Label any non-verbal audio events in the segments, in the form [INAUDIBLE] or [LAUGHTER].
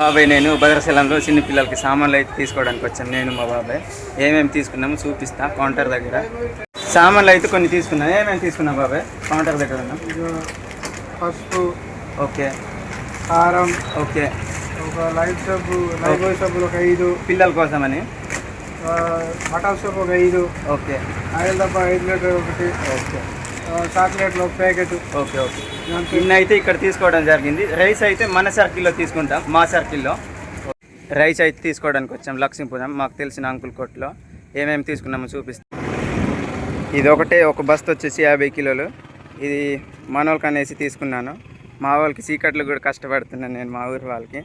బాబాయ్ నేను భద్రాచలంలో చిన్న పిల్లలకి సామాన్లు అయితే తీసుకోవడానికి వచ్చాను. నేను మా బాబాయ్. ఏమేమి తీసుకున్నామో చూపిస్తా కౌంటర్ దగ్గర. సామాన్లు అయితే కొన్ని తీసుకున్నాను ఏమేమి తీసుకున్నా బాబాయ్? కౌంటర్ దగ్గర ఉన్నాం. పసుపు ఓకే. కారం ఓకే. ఒక లైట్ సబ్బు లైఫ్ సబ్బులు ఒక ఐదు. పిల్లల కోసమని? మటన్ సబ్బు ఒక ఐదు. ఓకే. ఆయిల్ డబ్బా ఐదు లీటర్ ఒకటి. ఓకే. చాక్లెట్లు ఒక ప్యాకెట్. Okay okay. ఇన్ని అయితే ఇక్కడ తీసుకోవడం జరిగింది. రైస్ అయితే మన సర్కిల్లో తీసుకుంటాం మా సర్కిల్లో. రైస్ అయితే తీసుకోవడానికి వచ్చాం లక్ష్మీపురం మాకు తెలిసిన అంకుల్ కొట్లో. ఏమేమి తీసుకున్నామో చూపిస్తాం. ఇది ఒకటే ఒక బస్త వచ్చేసి యాభై కిలోలు. ఇది మనోళ్ళకి అనేసి తీసుకున్నాను. మా వాళ్ళకి సీకట్లు కూడా కష్టపడుతున్నాను నేను మా ఊరి వాళ్ళకి.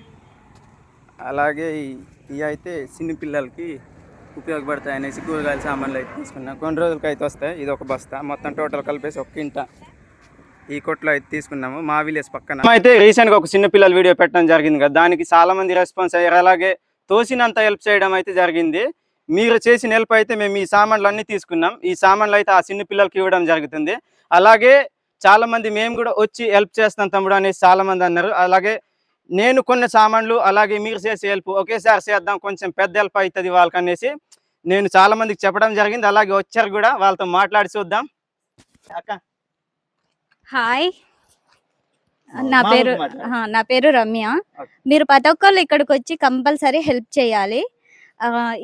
అలాగే ఈ- ఇవి అయితే చిన్న పిల్లలకి ఉపయోగపడతాయి అనేసి కూరగాయల సామాన్లు అయితే తీసుకున్నాను కొన్ని రోజులకి అయితే వస్తాయి. ఇది ఒక బస్తా. మొత్తం టోటల్ కలిపేసి ఒక కింట ఈ కొట్లో అయితే తీసుకున్నాము. మా విలేజ్ పక్కన. అయితే రీసెంట్గా ఒక చిన్న పిల్లల వీడియో పెట్టడం జరిగింది కదా. దానికి చాలా మంది రెస్పాన్స్ అయ్యారు. అలాగే తోసినంత హెల్ప్ చేయడం అయితే జరిగింది. మీరు చేసిన హెల్ప్ అయితే మేము ఈ సామాన్లు అన్నీ తీసుకున్నాం. ఈ సామాన్లు అయితే ఆ చిన్న పిల్లలకి ఇవ్వడం జరుగుతుంది. అలాగే చాలా మంది మేము కూడా వచ్చి హెల్ప్ చేస్తాం తమ్ముడు అనేసి చాలా మంది అన్నారు. అలాగే నేను కొన్ని సామాన్లు అలాగే మీరు చేసే హెల్ప్ ఒకేసారి చేద్దాం కొంచెం పెద్ద హెల్ప్ అవుతుంది వాళ్ళకి అనేసి నేను చాలా మందికి చెప్పడం జరిగింది. అలాగే వచ్చారు కూడా వాళ్ళతో మాట్లాడి చూద్దాం. అక్క. హాయ్. నా పేరు నా పేరు రమ్య. మీరు ప్రతి ఒక్కళ్ళు ఇక్కడికి వచ్చి కంపల్సరీ హెల్ప్ చేయాలి.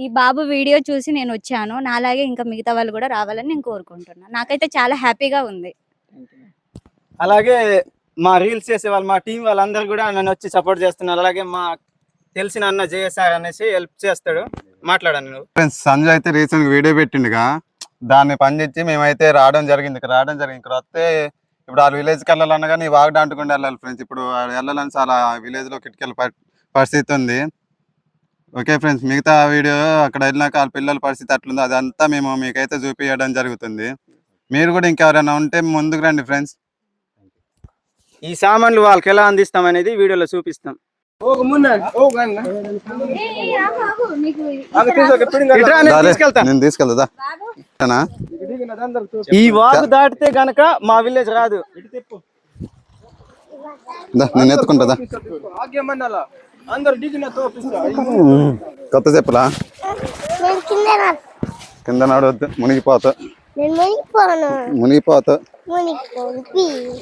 ఈ బాబు వీడియో చూసి నేను వచ్చాను. నాలాగే ఇంకా మిగతా వాళ్ళు కూడా రావాలని నేను కోరుకుంటున్నాను నాకైతే చాలా హ్యాపీగా ఉంది. అలాగే మా రీల్స్ చేసే వాళ్ళు మా టీం వాళ్ళందరూ కూడా నన్ను వచ్చి సపోర్ట్ చేస్తున్నారు. అలాగే మా తెలిసిన అన్న జేఎస్ఆర్ అనేసి హెల్ప్ చేస్తాడు. మాట్లాడాను నువ్వు. ఫ్రెండ్స్ సంజయ్ అయితే రీసెంట్ వీడియో పెట్టిండుగా. దాన్ని పనిచేసి మేమైతే రావడం జరిగింది. ఇక్కడ రావడం జరిగింది. ఇక్కడ వస్తే ఇప్పుడు ఆ విలేజ్కి వెళ్ళాలన్నా కానీ వాగు అంటుకుండా వెళ్ళాలి ఫ్రెండ్స్ ఇప్పుడు వెళ్ళాలని చాలా విలేజ్లో కిటికీల పరిస్థితి ఉంది. ఓకే ఫ్రెండ్స్ మిగతా వీడియో అక్కడ వెళ్ళినాక వాళ్ళ పిల్లల పరిస్థితి అట్లుందో. అదంతా మేము మీకైతే చూపించడం జరుగుతుంది. మీరు కూడా ఇంకెవరైనా ఉంటే ముందుకు రండి ఫ్రెండ్స్ ఈ సామాన్లు వాళ్ళకి ఎలా అందిస్తాం అనేది వీడియోలో చూపిస్తాం. ఇట్రా, నేను తీసుకెళ్తా. నేను తీసుకెళ్దా ఈ వాగు దాటితే గనక మా విలేజ్ రాదు. నేను తోపిస్తా కొత్త చెప్పులా? నేను కింద నడవద్దు మునిగిపోతా. మునిగిపోతా. మునిగిపోను ప్లీజ్.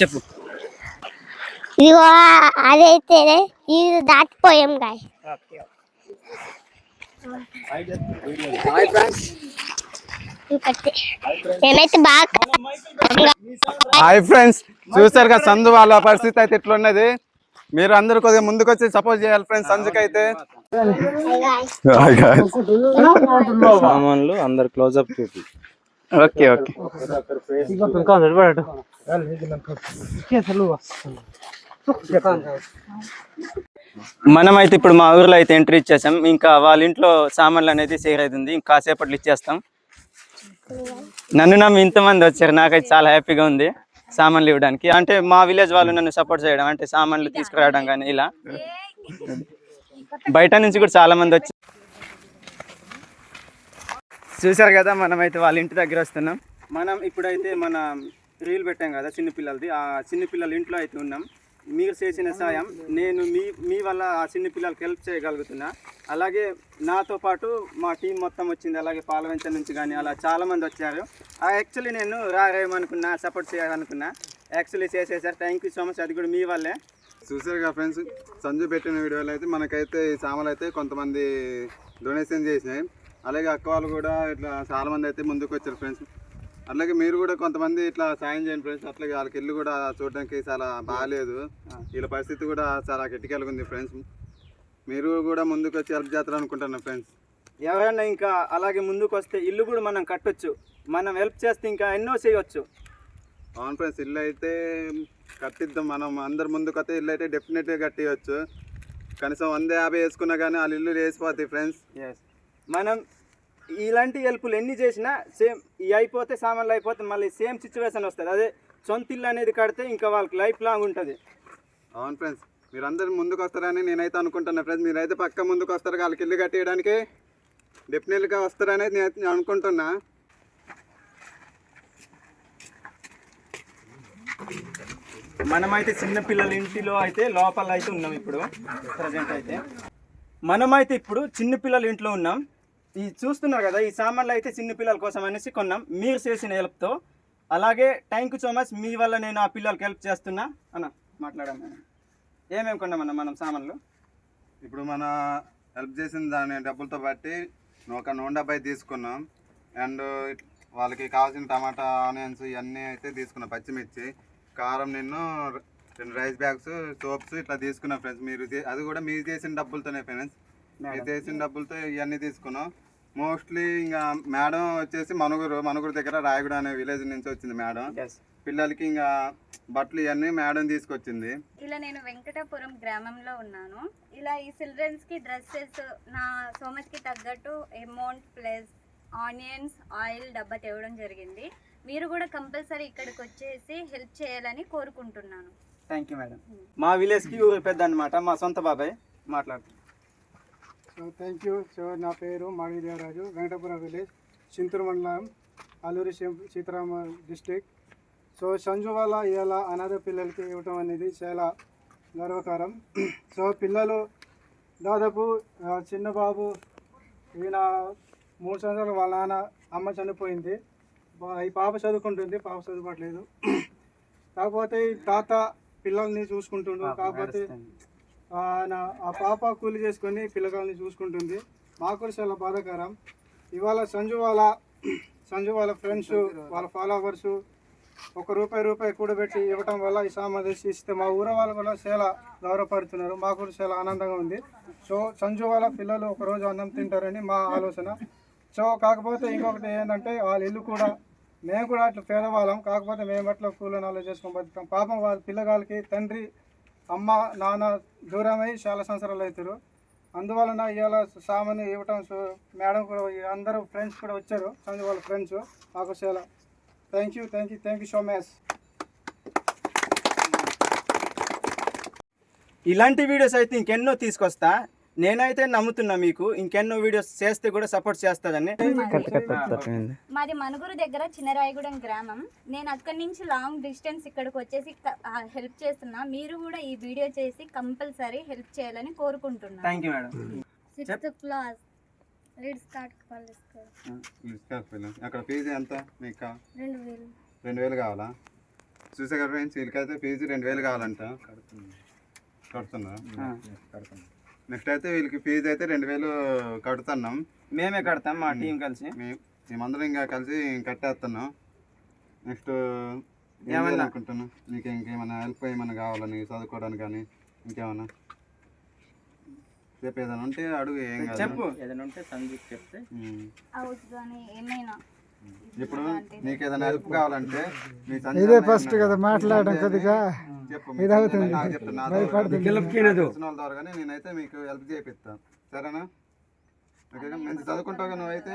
చెప్పు. ఇదిగో అదైతే ఇది దాటిపోయాం గాయ. హాయ్ ఫ్రెండ్స్ చూసారు కదా సంజు వాళ్ళ పరిస్థితి అయితే ఎట్లున్నది? మీరు అందరు కొద్దిగా ముందుకు వచ్చి సపోర్ట్ చేయాలి ఫ్రెండ్స్ సంజుకి అయితే సామాన్లు అందరు క్లోజ్అప్ చూపి. ఓకే ఓకే మనమైతే ఇప్పుడు మా ఊర్లో అయితే ఎంట్రీ ఇచ్చేసాం. ఇంకా వాళ్ళ ఇంట్లో సామాన్లు అనేది సేర్ అవుతుంది ఇంకా కాసేపట్లో ఇచ్చేస్తాం. నన్ను నమ్మి ఇంతమంది వచ్చారు. నాకైతే చాలా హ్యాపీగా ఉంది సామాన్లు ఇవ్వడానికి. అంటే మా విలేజ్ వాళ్ళు నన్ను సపోర్ట్ చేయడం అంటే సామాన్లు తీసుకురావడం కానీ ఇలా. బయట నుంచి కూడా చాలా మంది వచ్చారు చూసారు కదా మనమైతే వాళ్ళ ఇంటి దగ్గర వస్తున్నాం. మనం ఇప్పుడైతే మన రీల్ పెట్టాం కదా చిన్నపిల్లలది ఆ చిన్నపిల్లల ఇంట్లో అయితే ఉన్నాం. మీరు చేసిన సాయం నేను మీ మీ వల్ల ఆ చిన్న పిల్లలకి హెల్ప్ చేయగలుగుతున్నా. అలాగే నాతో పాటు మా టీం మొత్తం వచ్చింది. అలాగే పాలవంచ నుంచి కానీ అలా చాలామంది వచ్చారు. ఆ యాక్చువల్లీ నేను రాయమనుకున్నా సపోర్ట్ చేయాలనుకున్నా. యాక్చువల్లీ చేసేసారు థ్యాంక్ యూ సో మచ్ అది కూడా మీ వల్లే. చూసారు కదా ఫ్రెండ్స్ సంజు పెట్టిన వీడియోలో అయితే మనకైతే ఈ సామాన్లు అయితే కొంతమంది డొనేషన్ చేసినాయి. అలాగే అక్క వాళ్ళు కూడా ఇట్లా చాలా మంది అయితే ముందుకు వచ్చారు ఫ్రెండ్స్ అలాగే మీరు కూడా కొంతమంది ఇట్లా సాయం చేయండి ఫ్రెండ్స్ అట్లాగే వాళ్ళకి ఇల్లు కూడా చూడడానికి చాలా బాగాలేదు వీళ్ళ పరిస్థితి కూడా చాలా గట్టిగా ఉంది ఫ్రెండ్స్ మీరు కూడా ముందుకు వచ్చి హెల్ప్ చేస్తారు అనుకుంటున్నాను ఫ్రెండ్స్ ఎవరైనా ఇంకా అలాగే ముందుకు వస్తే ఇల్లు కూడా మనం కట్టొచ్చు. మనం హెల్ప్ చేస్తే ఇంకా ఎన్నో చేయొచ్చు. అవును ఫ్రెండ్స్ ఇల్లు అయితే కట్టిద్దాం మనం. అందరి ముందుకు వస్తే ఇల్లు అయితే డెఫినెట్గా కట్టియచ్చు. కనీసం వంద యాభై వేసుకున్నా కానీ వాళ్ళ ఇల్లు వేసిపోతాయి ఫ్రెండ్స్ ఎస్ మనం ఇలాంటి హెల్ప్లు ఎన్ని చేసినా సేమ్ ఇవి అయిపోతే సామాన్లు అయిపోతే మళ్ళీ సేమ్ సిచ్యువేషన్ వస్తుంది. అదే సొంత ఇల్లు అనేది కడితే ఇంకా వాళ్ళకి లైఫ్ లాంగ్ ఉంటుంది. అవును ఫ్రెండ్స్ మీరు అందరు ముందుకు వస్తారని నేనైతే అనుకుంటున్నా ఫ్రెండ్స్ మీరైతే పక్క ముందుకు వస్తారు వాళ్ళకి ఇల్లు కట్టేయడానికి డెఫినెట్గా వస్తారని నేను అనుకుంటున్నా. మనమైతే చిన్న పిల్లల ఇంటిలో అయితే లోపల అయితే ఉన్నాం ఇప్పుడు ప్రజెంట్ అయితే. మనమైతే ఇప్పుడు చిన్నపిల్లల ఇంట్లో ఉన్నాం. ఈ చూస్తున్నారు కదా ఈ సామాన్లు అయితే చిన్న పిల్లల కోసం అనేసి కొన్నాం. మీరు చేసిన హెల్ప్తో. అలాగే థ్యాంక్ యూ సో మచ్ మీ వల్ల నేను ఆ పిల్లలకి హెల్ప్ చేస్తున్నా. అన్న మాట్లాడాను ఏమేమి కొన్నామన్న మనం సామాన్లు? ఇప్పుడు మన హెల్ప్ చేసిన దాని డబ్బులతో బట్టి ఒక నూనె డబ్బాయి తీసుకున్నాం. అండ్ వాళ్ళకి కావాల్సిన టమాటా ఆనియన్స్ ఇవన్నీ అయితే తీసుకున్నాం. పచ్చిమిర్చి కారం నిన్ను రెండు రైస్ బ్యాగ్స్ సోప్స్ ఇట్లా తీసుకున్నాం ఫ్రెండ్స్ మీరు అది కూడా మీరు చేసిన డబ్బులతోనే ఫ్రెండ్స్ మీరు చేసిన డబ్బులతో ఇవన్నీ తీసుకున్నాం. మోస్ట్లీ ఇంకా మేడం వచ్చేసి మనుగురు మనుగురు దగ్గర రాయగూడ అనే విలేజ్ నుంచి వచ్చింది మేడం పిల్లలకి ఇంకా బట్టలు ఇవన్నీ మేడం తీసుకొచ్చింది. ఇలా నేను వెంకటాపురం గ్రామంలో ఉన్నాను. ఇలా ఈ చిల్డ్రన్స్కి డ్రెస్సెస్ నా సోమచ్కి తగ్గట్టు అమౌంట్ ప్లస్ ఆనియన్స్ ఆయిల్ డబ్బా తేవడం జరిగింది. మీరు కూడా కంపల్సరీ ఇక్కడికి వచ్చేసి హెల్ప్ చేయాలని కోరుకుంటున్నాను. థ్యాంక్ యూ మేడం మా విలేజ్కి ఊరు పెద్ద అనమాట మా సొంత బాబాయ్ మాట్లాడుతున్నాం సో థ్యాంక్ యూ సో నా పేరు మాణిదేవరాజు వెంకటపురం విలేజ్ చింతూరు మండలం అల్లూరి సీతారామ డిస్టిక్ సో సంజు వల్ల ఇవాళ అనాథ పిల్లలకి ఇవ్వటం అనేది చాలా గర్వకారం. [CLEARS THROAT] సో పిల్లలు దాదాపు చిన్న బాబు ఈయన మూడు సంవత్సరాలు వాళ్ళ నాన్న అమ్మ చనిపోయింది. ఈ పాప చదువుకుంటుంది పాప చదువుకోవట్లేదు. [CLEARS THROAT] కాకపోతే ఈ తాత పిల్లల్ని చూసుకుంటుండు కాకపోతే ఆయన ఆ పాప కూలి చేసుకొని పిల్లగాల్ని చూసుకుంటుంది. మాకు కూడా చాలా బాధాకరం. ఇవాళ సంజు వాళ్ళ సంజు వాళ్ళ ఫ్రెండ్స్ వాళ్ళ ఫాలోవర్స్ ఒక రూపాయి రూపాయి కూడబెట్టి ఇవ్వటం వల్ల ఈ తెచ్చి ఇస్తే మా ఊర వాళ్ళు కూడా చాలా గౌరవపడుతున్నారు. మాకు కూడా చాలా ఆనందంగా ఉంది. సో సంజు వాళ్ళ పిల్లలు ఒక రోజు అన్నం తింటారని మా ఆలోచన. సో కాకపోతే ఇంకొకటి ఏంటంటే వాళ్ళ ఇల్లు కూడా మేము కూడా అట్లా పేదవాళ్ళం. కాకపోతే మేము అట్లా కూల నాలుగు చేసుకొని బతుకుతాం. పాపం వాళ్ళ పిల్లగాళ్ళకి తండ్రి అమ్మ నాన్న దూరమై చాలా సంవత్సరాలు అవుతారు. అందువలన ఇవాళ సామాన్ ఇవ్వటం సో మేడం కూడా అందరూ ఫ్రెండ్స్ కూడా వచ్చారు. సంజు వాళ్ళ ఫ్రెండ్స్ మాకు చాలా. Thank you thank you thank you so much ఇలాంటి వీడియోస్ అయితే ఇంకెన్నో తీసుకొస్తా. నేనైతే నమ్ముతున్నా మీకు ఇంకెన్నో వీడియోస్ చేస్తే కూడా సపోర్ట్ చేస్తుందని. మాది మనుగురు దగ్గర చిన్నరాయగూడెం గ్రామం. నేను అక్కడి నుంచి లాంగ్ డిస్టెన్స్ ఇక్కడికి వచ్చేసి హెల్ప్ చేస్తున్నా. మీరు కూడా ఈ వీడియో చేసి కంపల్సరీ హెల్ప్ చేయాలని కోరుకుంటున్నాను thank you madam sixth class read start college. అక్కడ ఫీజు ఎంత మీకు? రెండు వేలు. రెండు వేలు కావాలా? చూసే కదా ఫ్రెండ్స్ వీళ్ళకైతే ఫీజు రెండు వేలు కావాలంట. కడుతున్నా. నెక్స్ట్ అయితే వీళ్ళకి ఫీజు అయితే రెండు వేలు కడుతున్నాం. మేమే కడతాం మా టీం కలిసి. మేము మేమందరం ఇంకా కలిసి కట్టేస్తున్నాం. నెక్స్ట్? ఏమన్నా? అనుకుంటున్నాం నీకు ఇంకేమైనా హెల్ప్ ఏమైనా కావాలా నీకు చదువుకోవడానికి కానీ ఇంకేమన్నా? రేపు ఏదైనా ఉంటే అడుగు ఏం కాదు. చెప్పు. ఏదైనా ఉంటే సందీప్ చెప్తే. ఉమ్. హౌస్ కానీ ఏమైనా? ఇప్పుడు నీకు ఏదైనా హెల్ప్ కావాలంటే మీ ఇదే ఫస్ట్ కదా మాట్లాడడం కొద్దిగా. మీ సంజయ్ నాకు చెప్తా, నా ద్వారా తెలిసిన వాళ్ళ ద్వారా కానీ నేనైతే మీకు హెల్ప్ చేపిస్తాను సరేనా? మంచి చదువుకుంటావు నువ్వైతే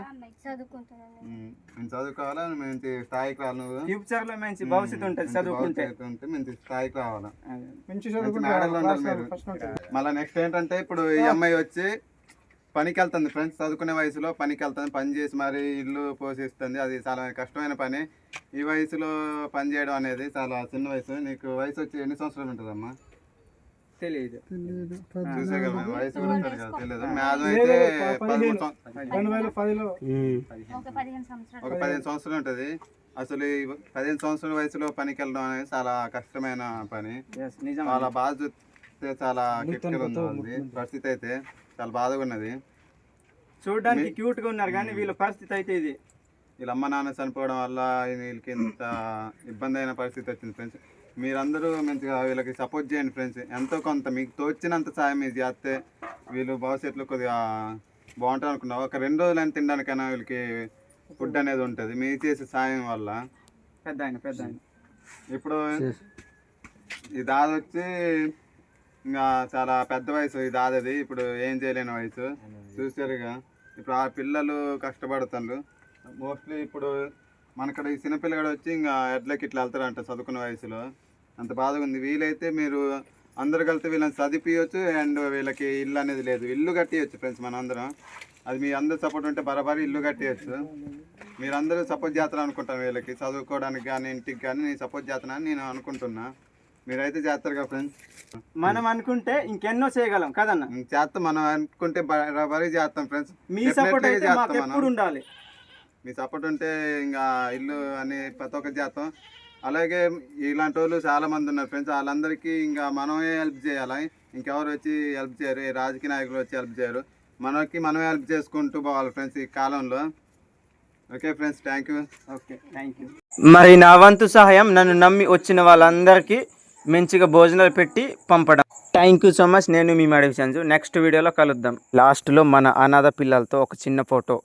నేను చదువుకోవాలా? మంచి స్థాయికి రావాలి నువ్వు? ఫ్యూచర్లో మంచి భవిష్యత్తు ఉంటుంది మంచి చదువుకుంటే. మంచి స్థాయికి రావాలా. మంచి మళ్ళీ నెక్స్ట్ ఏంటంటే ఇప్పుడు ఈ అమ్మాయి వచ్చి పనికి వెళ్తుంది ఫ్రెండ్స్ చదువుకునే వయసులో పనికి వెళ్తుంది పని చేసి మరి ఇల్లు పోషిస్తుంది. అది చాలా కష్టమైన పని. ఈ వయసులో పని చేయడం అనేది చాలా చిన్న వయసు. నీకు వయసు వచ్చి ఎన్ని సంవత్సరాలు ఉంటుందమ్మా? తెలియదు చూసే కదా మరి వయసు కూడా తెలియదు అయితే ఒక పదిహేను సంవత్సరాలు. ఉంటుంది. అసలు ఈ పదిహేను సంవత్సరాల వయసులో పనికి వెళ్ళడం అనేది చాలా కష్టమైన పని. చాలా బాధ చూస్తే చాలా కిటికలు ఉంది పరిస్థితి అయితే చాలా బాధగా ఉన్నది. చూడడానికి క్యూట్గా ఉన్నారు కానీ వీళ్ళ పరిస్థితి అయితే ఇది. వీళ్ళ అమ్మ నాన్న చనిపోవడం వల్ల వీళ్ళకి ఇంత ఇబ్బంది అయిన పరిస్థితి వచ్చింది ఫ్రెండ్స్. మీరందరూ మంచిగా వీళ్ళకి సపోర్ట్ చేయండి ఫ్రెండ్స్. ఎంతో కొంత మీకు తోచినంత సాయం మీరు చేస్తే వీళ్ళు భవిష్యత్తులో కొద్దిగా బాగుంటారు అనుకున్నా ఒక రెండు రోజులైనా తినడానికైనా వీళ్ళకి ఫుడ్ అనేది ఉంటుంది. మీరు చేసే సాయం వల్ల. పెద్ద ఆయన పెద్ద ఆయన ఇప్పుడు ఈ దాద వచ్చి ఇంకా చాలా పెద్ద వయసు ఇది ఆదది ఇప్పుడు ఏం చేయలేని వయసు. చూసారుగా ఇప్పుడు ఆ పిల్లలు కష్టపడుతున్నారు మోస్ట్లీ ఇప్పుడు మనకడ ఈ చిన్నపిల్లగాడు వచ్చి ఇంకా ఎడ్లకి ఇట్లా వెళ్తారంట చదువుకున్న వయసులో. అంత బాధగా ఉంది. వీలైతే మీరు అందరు కలిసి వీళ్ళని చదివించవచ్చు అండ్ వీళ్ళకి ఇల్లు అనేది లేదు. ఇల్లు కట్టేయచ్చు ఫ్రెండ్స్ మన అందరం అది మీ అందరు సపోర్ట్ ఉంటే బరాబరి ఇల్లు కట్టేయచ్చు. మీరందరూ సపోర్ట్ చేస్తారు అనుకుంటాను వీళ్ళకి. చదువుకోవడానికి కానీ ఇంటికి కానీ నేను సపోర్ట్ చేస్తానని నేను అనుకుంటున్నా. మీరైతే చేస్తారు కదా ఫ్రెండ్స్ మనం అనుకుంటే ఇంకెన్నో చేయగలం కదన్న? చేస్తాం. మనం అనుకుంటే బరాబరి చేస్తాం ఫ్రెండ్స్ మీ సపోర్ట్ అయితే మాకు ఎప్పుడు ఉండాలి? మీ సపోర్ట్ ఉంటే ఇంకా ఇల్లు అని ప్రతి ఒక్కటి చేస్తాం. అలాగే ఇలాంటి వాళ్ళు చాలా మంది ఉన్నారు ఫ్రెండ్స్ వాళ్ళందరికీ ఇంకా మనమే హెల్ప్ చేయాలి. ఇంకెవరు వచ్చి హెల్ప్ చేయరు. రాజకీయ నాయకులు వచ్చి హెల్ప్ చేయరు. మనకి మనమే హెల్ప్ చేసుకుంటూ పోవాలి ఫ్రెండ్స్ ఈ కాలంలో. Okay friends thank you okay thank you మరి నా వంతు సహాయం నన్ను నమ్మి వచ్చిన వాళ్ళందరికీ మంచిగా భోజనాలు పెట్టి పంపడం. థ్యాంక్ యూ సో మచ్ నేను మీ మేడం సంజు. నెక్స్ట్ వీడియోలో కలుద్దాం. లాస్ట్లో మన అనాథ పిల్లలతో ఒక చిన్న ఫోటో